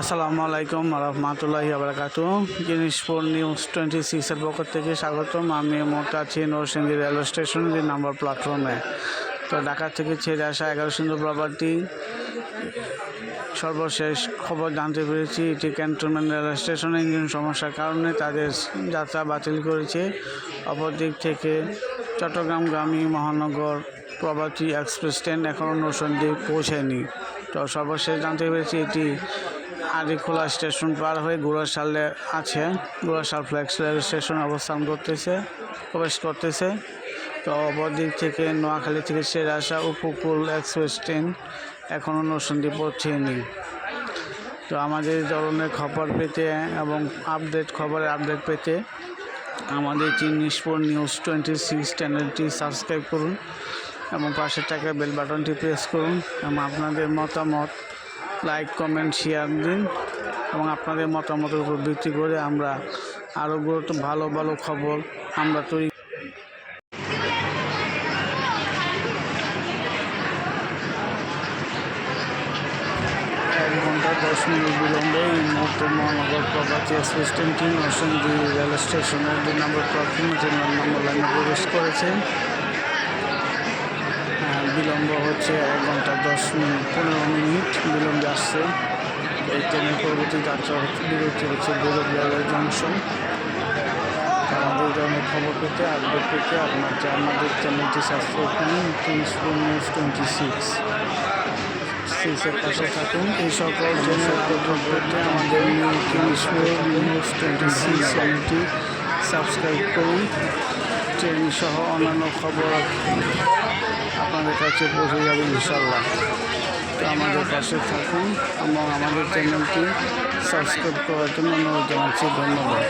আসসালামু আলাইকুম রহমতুল্লাহি আবরাকাতু জিনিসপুর নিউজ টোয়েন্টি সিক্সের পক্ষ থেকে স্বাগতম। আমি মোটা আছি নরসিংদী রেলওয়ে স্টেশন দুই নম্বর প্ল্যাটফর্মে। তো ঢাকা থেকে ছেড়ে আসা এগারো সুন্দর প্রপার্টি সর্বশেষ খবর জানতে পেরেছি, এটি ক্যান্টনমেন্ট রেলওয়ে স্টেশনে। ইঞ্জিন সমস্যার কারণে তাদের যাত্রা বাতিল করেছে। অপরদিক থেকে চট্টগ্রামগামী মহানগর প্রভাতী এক্সপ্রেস ট্রেন এখনও নরসিংদী পৌঁছায়নি তো সর্বশেষ জানতে পেরেছি, এটি আদিখোলা স্টেশন পার হয়ে গুড়াশালে আছে। গুড়াশাল ফ্ল্যাক্স রেল স্টেশন অবস্থান করতেছে, প্রবেশ করতেছে। তো অপরদিক থেকে নোয়াখালী থেকে ছেড়ে আসা উপকূল এক্সপ্রেস ট্রেন এখনও নরসিংদী পৌঁছেনি তো আমাদের এই ধরনের খবর পেতে এবং আপডেট খবরের আপডেট পেতে আমাদের চিনিসপুর নিউজ টোয়েন্টি সিক্স চ্যানেলটি সাবস্ক্রাইব করুন এবং পাশের টাকা বেল বাটনটি প্রেস করুন এবং আপনাদের মতামত লাইক কমেন্ট শেয়ার দিন এবং আপনাদের মতামতের উপর ভিত্তি করে আমরা আরও গুরুত্ব ভালো ভালো খবর আমরা তৈরি দশ মিনিট বিলম্বে এই মুহূর্তে মহানগর প্রভাতী এক্সপ্রেস ট্রেনটি নরসিংদী রেল স্টেশনের দুই নম্বর প্ল্যাটফর্মে তিন নম্বর লাইনে প্রবেশ করেছে। আহ, বিলম্ব হচ্ছে এক ঘণ্টা দশ মিনিট, পনেরো মিনিট বিলম্বে আসছে। এই ট্রেনের পরবর্তী যাত্রা বিরতি হচ্ছে গৌরব জংশন। আমাদের ধরনের খবর পেতে আপডেট পেতে আপনার আমাদের চ্যানেলটি সাবস্ক্রাইব করুন টোয়েন্টি নিউজ টোয়েন্টি সিক্স সিক্সের পাশে থাকুন। এই সকল আপডেট পেতে আমাদের নিউজ টোয়েন্টি সিক্স চ্যানেলটি সাবস্ক্রাইব করুন। ট্রেন সহ অন্যান্য খবর আপনাদের কাছে পৌঁছে যাবে ইনশাল্লাহ তো আমাদের পাশে থাকুন এবং আমাদের চ্যানেলটি সাবস্ক্রাইব করার জন্য অনুরোধ জানাচ্ছি। ধন্যবাদ।